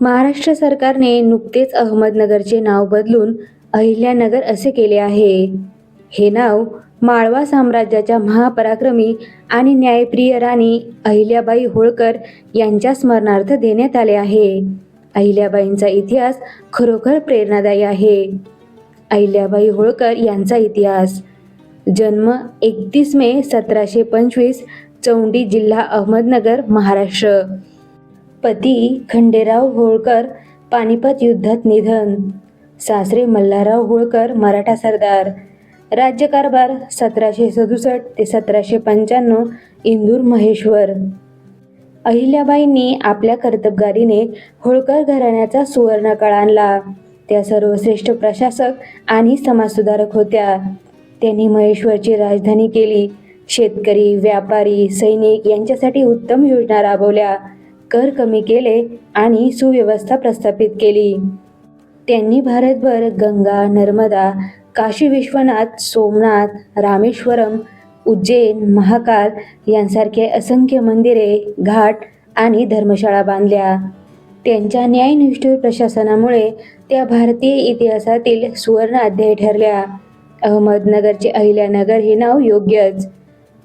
महाराष्ट्र सरकारने नुकतेच अहमदनगरचे नाव बदलून अहिल्यानगर असे केले आहे. हे नाव माळवा साम्राज्याच्या महापराक्रमी आणि न्यायप्रिय राणी अहिल्याबाई होळकर यांच्या स्मरणार्थ देण्यात आले आहे. अहिल्याबाईंचा इतिहास खरोखर प्रेरणादायी आहे. अहिल्याबाई होळकर यांचा इतिहास. जन्म एकतीस मे सतराशे पंचवीस चौंडी जिल्हा अहमदनगर महाराष्ट्र. पती खंडेराव होळकर पानिपत युद्धात निधन. सासरे मल्हारराव होळकर मराठा सरदार. राज्यकारभार सतराशे सदुसष्ट ते सतराशे पंच्याण्णव इंदूर महेश्वर. अहिल्याबाईंनी आपल्या कर्तबगारीने होळकर घराण्याचा सुवर्णकाळ आणला. त्या सर्वश्रेष्ठ प्रशासक आणि समाजसुधारक होत्या. त्यांनी महेश्वरची राजधानी केली. शेतकरी व्यापारी सैनिक यांच्यासाठी उत्तम योजना राबवल्या. कर कमी केले आणि सुव्यवस्था प्रस्थापित केली. त्यांनी भारतभर गंगा नर्मदा काशी विश्वनाथ सोमनाथ रामेश्वरम उज्जैन महाकाल यांसारखे असंख्य मंदिरे घाट आणि धर्मशाळा बांधल्या. त्यांच्या न्यायनिष्ठ प्रशासनामुळे त्या भारतीय इतिहासातील सुवर्ण अध्याय ठरल्या. अहमदनगरचे अहिल्यानगर हे नाव योग्यच.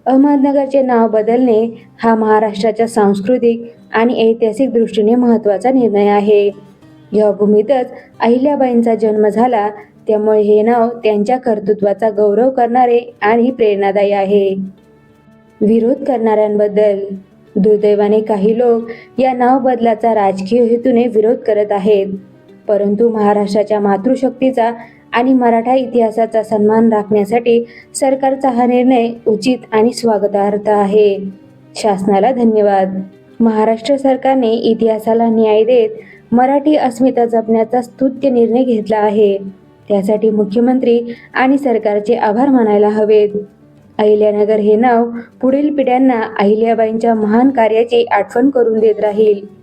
अहमदनगरचे नाव बदलणे हा महाराष्ट्राच्या सांस्कृतिक आणि ऐतिहासिक दृष्टीने महत्त्वाचा निर्णय आहे. या भूमीतच अहिल्याबाईंचा जन्म झाला त्यामुळे हे नाव त्यांच्या कर्तृत्वाचा गौरव करणारे आणि प्रेरणादायी आहे. विरोध करणाऱ्यांबद्दल दुर्दैवाने काही लोक या नाव बदलाचा राजकीय हेतूने विरोध करत आहेत. परंतु महाराष्ट्राच्या मातृशक्तीचा आणि मराठा इतिहासाचा सन्मान राखण्यासाठी सरकारचा हा निर्णय उचित आणि स्वागतार्थ आहे. शासनाला धन्यवाद. महाराष्ट्र सरकारने इतिहासाला न्याय देत मराठी अस्मिता जपण्याचा स्तुत्य निर्णय घेतला आहे. त्यासाठी मुख्यमंत्री आणि सरकारचे आभार मानायला हवेत. अहिल्यानगर हे नाव पुढील पिढ्यांना अहिल्याबाईंच्या महान कार्याची आठवण करून देत राहील.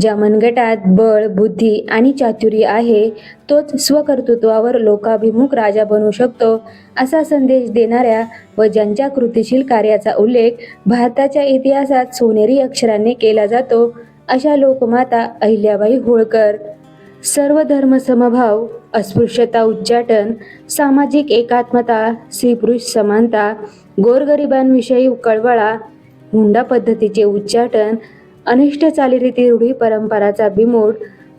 ज्या मनगटात बळ बुद्धी आणि चातुर्य आहे तोच स्वकर्तृत्वावर लोकाभिमुख राजा बनू शकतो असा संदेश देणाऱ्या व ज्यांच्या कृतिशील कार्याचा उल्लेख भारताच्या इतिहासात सोनेरी अक्षरांनी केला जातो अशा लोकमाता अहिल्याबाई होळकर. सर्व धर्म समभाव अस्पृश्यता उच्चाटन सामाजिक एकात्मता स्त्रीपुरुष समानता गोरगरिबांविषयी कळवळा हुंडा पद्धतीचे उच्चाटन अनिष्ट चालीरीती रूढी परंपराचा बिमोड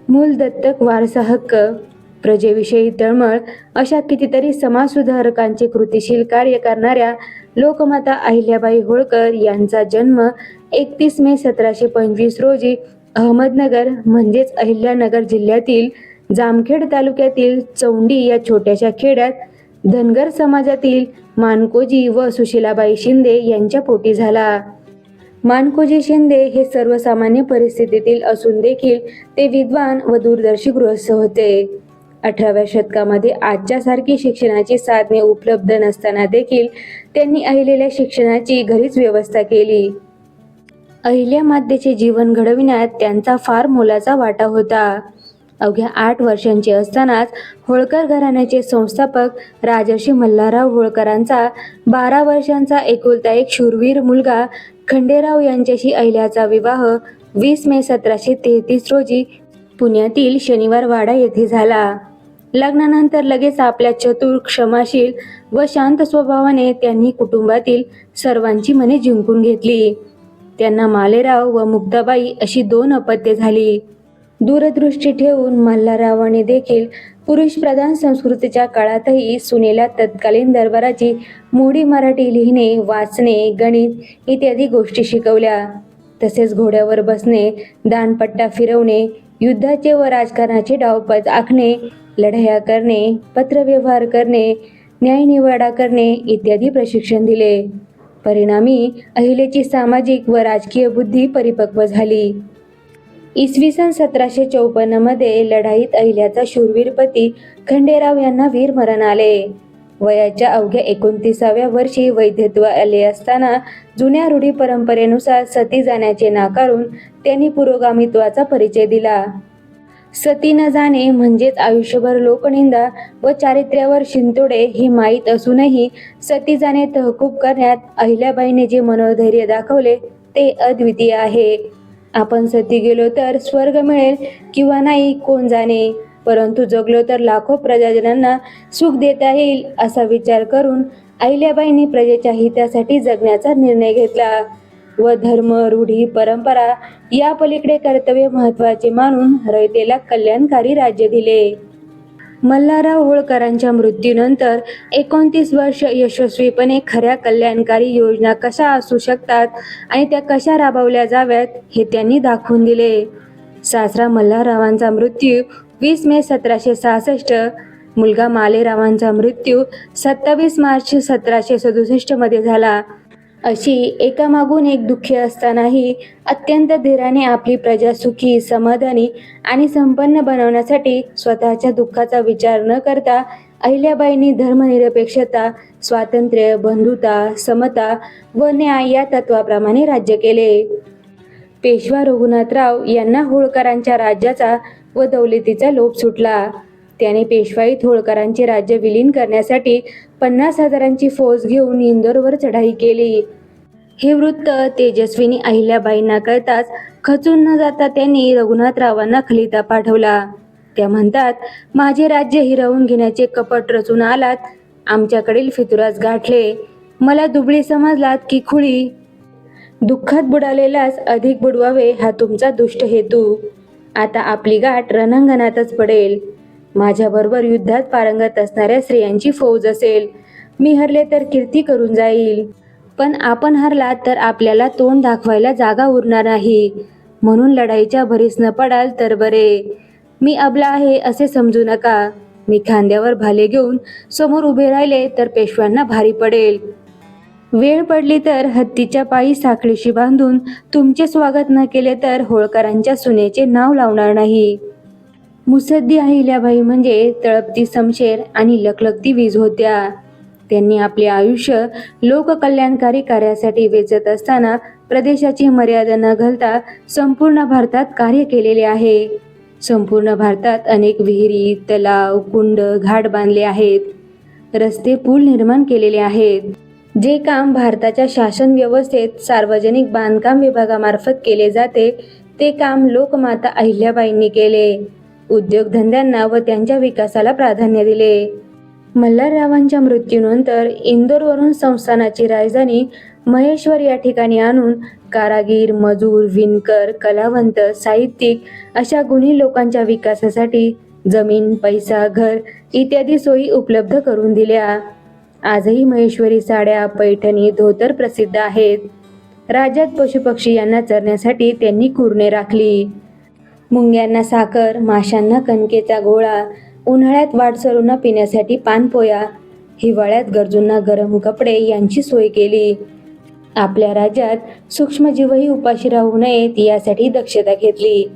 मूल दत्तक वारसा हक्क प्रजेविषयी तळमळ अशा कितीतरी समाजसुधारकांचे कृतिशील कार्य करणाऱ्या लोकमाता अहिल्याबाई होळकर यांचा जन्म एकतीस मे सतराशे पंचवीस रोजी अहमदनगर म्हणजेच अहिल्यानगर जिल्ह्यातील जामखेड तालुक्यातील चौंडी या छोट्याशा खेड्यात धनगर समाजातील मानकोजी व सुशीलाबाई शिंदे यांच्या पोटी झाला. मानकोजी शिंदे हे सर्वसामान्य परिस्थितीतील असून देखील ते विद्वान व दूरदर्शी गृहस्थ होते. अठराव्या शतकामध्ये आजच्या सारखी शिक्षणाची साधने उपलब्ध नसताना देखील त्यांनी अहिलेल्या शिक्षणाची घरीच व्यवस्था केली. अहिल्या मातेचे जीवन घडविण्यात त्यांचा फार मोलाचा वाटा होता. अवघ्या आठ वर्षांचे असतानाच होळकर घराण्याचे संस्थापक राजर्षी मल्हारराव होळकरांचा बारा वर्षांचा एकुलता एक शूरवीर मुलगा खंडेराव यांच्याशी अहिल्याचा विवाह वीस मे सतराशे तेहतीस रोजी पुण्यातील शनिवार वाडा येथे झाला. लग्नानंतर लगेच आपल्या चतुर क्षमाशील व शांत स्वभावाने त्यांनी कुटुंबातील सर्वांची मने जिंकून घेतली. त्यांना मालेराव व मुक्ताबाई अशी दोन अपत्ये झाली. दूरदृष्टी ठेवून मल्हाररावाने देखील पुरुष प्रधान संस्कृतीच्या काळातही सुनेला तत्कालीन दरबाराची मोडी मराठी लिहिणे वाचणे गणित इत्यादी गोष्टी शिकवल्या. तसेच घोड्यावर बसणे दानपट्टा फिरवणे युद्धाचे व राजकारणाचे डावपद आखणे लढाया करणे पत्रव्यवहार करणे न्यायनिवाडा करणे इत्यादी प्रशिक्षण दिले. परिणामी अहिलेची सामाजिक व राजकीय बुद्धी परिपक्व झाली. इसवी सन सतराशे चौपन्नमध्ये लढाईत अहिल्याचा शूरवीरपती खंडेराव यांना वीरमरण आले. वयाच्या अवघ्या एकोणतीसाव्या वर्षी वैधत्व आले असताना जुन्या रूढी परंपरेनुसार सती जाण्याचे नाकारून त्यांनी पुरोगामित्वाचा परिचय दिला. सती न जाणे म्हणजेच आयुष्यभर लोकनिंदा व चारित्र्यावर शिंतोडे हे माहीत असूनही सती जाणे तहकूब करण्यात अहिल्याबाईने जे मनोधैर्य दाखवले ते अद्वितीय आहे. आपण सती गेलो तर स्वर्ग मिळेल किंवा नाही कोण जाणे? परंतु जगलो तर लाखो प्रजाजनांना सुख देता येईल असा विचार करून अहिल्याबाईंनी प्रजेच्या हितासाठी जगण्याचा निर्णय घेतला. व धर्म रूढी परंपरा या पलीकडे कर्तव्य महत्त्वाचे मानून रयतेला कल्याणकारी राज्य दिले. मल्हारराव होळकरांच्या मृत्यूनंतर एकोणतीस वर्ष यशस्वीपणे खऱ्या कल्याणकारी योजना कशा असू शकतात आणि त्या कशा राबवल्या जाव्यात हे त्यांनी दाखवून दिले. सासरा मल्हाररावांचा मृत्यू वीस मे सतराशे सहासष्ट मुलगा मालेरावांचा मृत्यू सत्तावीस मार्च सतराशे सदुसष्टमध्ये झाला. अशी एकामागून एक दुःखी असतानाही अत्यंत धीराने आपली प्रजा सुखी समाधानी आणि संपन्न बनवण्यासाठी स्वतःच्या दुःखाचा विचार न करता अहिल्याबाईंनी धर्मनिरपेक्षता स्वातंत्र्य बंधुता समता व न्याय या तत्वाप्रमाणे राज्य केले. पेशवा रघुनाथराव यांना होळकरांच्या राज्याचा व दौलतीचा लोभ सुटला. त्याने पेशवाई होळकरांचे राज्य विलीन करण्यासाठी पन्नास हजारांची फौज घेऊन इंदोरवर चढाई केली. हे वृत्त तेजस्विनी अहिल्याबाईंना कळताच खचून न जाता त्यांनी रघुनाथरावांना खलिता पाठवला. त्या म्हणतात माझे राज्य हिरावून घेण्याचे कपट रचून आलात. आमच्याकडील फितुरास गाठले. मला दुबळी समजलात की खुळी. दुःखात बुडालेलाच अधिक बुडवावे हा तुमचा दुष्ट हेतू. आता आपली गाठ रणांगणातच पडेल. माझ्याबरोबर युद्धात पारंगत असणाऱ्या स्त्रियांची फौज असेल. मी हरले तर कीर्ती करून जाईल. पण आपण हरलात तर आपल्याला तोंड दाखवायला जागा उरणार नाही. म्हणून लढाईच्या भरीस न पडाल तर बरे. मी अबला आहे असे समजू नका. मी खांद्यावर भाले घेऊन समोर उभे राहिले तर पेशव्यांना भारी पडेल. वेळ पडली तर हत्तीच्या पायी साखळीशी बांधून तुमचे स्वागत न केले तर होळकरांच्या सुनेचे नाव लावणार नाही. मुसद्दी अहिल्याबाई म्हणजे तळपती समशेर आणि लखलखती वीज होत्या. त्यांनी आपले आयुष्य लोककल्याणकारी कार्यासाठी वेचत असताना प्रदेशाची मर्यादा न घालता संपूर्ण भारतात कार्य केलेले आहे. संपूर्ण भारतात अनेक विहिरी तलाव कुंड घाट बांधले आहेत. रस्ते पूल निर्माण केलेले आहेत. जे काम भारताच्या शासन व्यवस्थेत सार्वजनिक बांधकाम विभागामार्फत केले जाते ते काम लोकमाता अहिल्याबाईंनी केले. उद्योगधंद्यांना व त्यांच्या विकासाला प्राधान्य दिले. मल्हाररावांच्या मृत्यूनंतर इंदोरवरून संस्थानाची राजधानी महेश्वर या ठिकाणी आणून कारागीर मजूर विणकर कलावंत साहित्यिक अशा गुणी लोकांच्या विकासासाठी जमीन पैसा घर इत्यादी सोयी उपलब्ध करून दिल्या. आजही महेश्वरी साड्या पैठणी धोतर प्रसिद्ध आहेत. राज्यात पशुपक्षी यांना चरण्यासाठी त्यांनी कुरणे राखली. मुंग्यांना साखर माशांना कणकेचा गोळा उन्हाळ्यात वाटसरूंना पिण्यासाठी पानपोया हिवाळ्यात गरजूंना गरम कपडे यांची सोय केली. आपल्या राज्यात सूक्ष्मजीवही उपाशी राहू नयेत यासाठी दक्षता घेतली.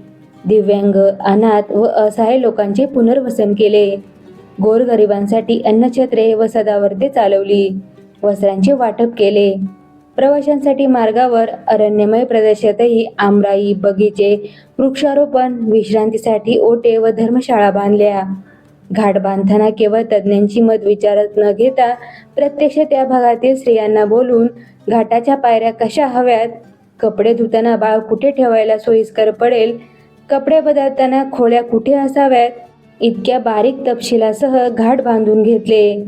दिव्यांग अनाथ व असहाय लोकांचे पुनर्वसन केले. गोरगरिबांसाठी अन्नछत्रे व सदावर्ते चालवली. वस्त्रांचे वाटप केले. प्रवाशांसाठी मार्गावर अरण्यमय प्रदेशातही आमराई बगीचे वृक्षारोपण विश्रांतीसाठी ओटे व धर्मशाळा बांधल्या. घाट बांधताना केवळ तज्ज्ञांची मत विचारत न घेता प्रत्यक्ष त्या भागातील स्त्रियांना बोलून घाटाच्या पायऱ्या कशा हव्यात कपडे धुताना बाळ कुठे ठेवायला सोयीस्कर पडेल कपडे बदलताना खोल्या कुठे असाव्यात इतक्या बारीक तपशिलासह घाट बांधून घेतले.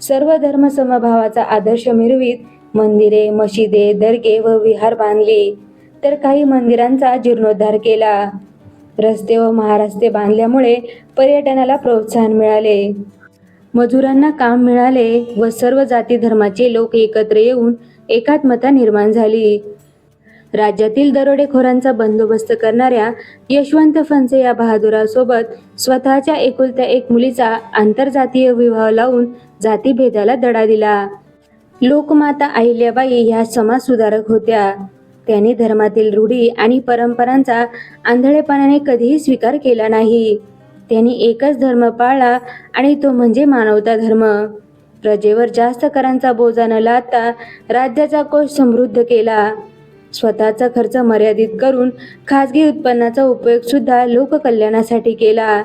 सर्व धर्म समभावाचा आदर्श मिरवीत मंदिरे मशिदे दर्गे व विहार बांधली. तर काही मंदिरांचा जीर्णोद्धार केला. रस्ते व महारस्ते बांधल्यामुळे पर्यटनाला प्रोत्साहन मिळाले. मजुरांना काम मिळाले व सर्व जाती धर्माचे लोक एकत्र येऊन एकात्मता निर्माण झाली. राज्यातील दरोडेखोरांचा बंदोबस्त करणाऱ्या यशवंत फणसे या बहादुरासोबत स्वतःच्या एकुलत्या एक मुलीचा आंतरजातीय विवाह लावून जातीभेदाला दडा दिला. लोकमाता अहिल्याबाई ह्या समाजसुधारक होत्या. त्यांनी धर्मातील रूढी आणि परंपरांचा आंधळेपणाने कधीही स्वीकार केला नाही. त्यांनी एकच धर्म पाळला आणि तो म्हणजे मानवता धर्म. प्रजेवर जास्त करांचा बोजा न लादता राज्याचा कोश समृद्ध केला. स्वतःचा खर्च मर्यादित करून खाजगी उत्पन्नाचा उपयोग सुद्धा लोककल्याणासाठी केला.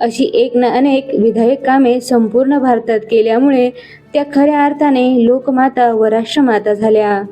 अशी एक ना अनेक विधायक कामे संपूर्ण भारतात केल्यामुळे त्या खऱ्या अर्थाने लोकमाता व राष्ट्रमाता झाल्या.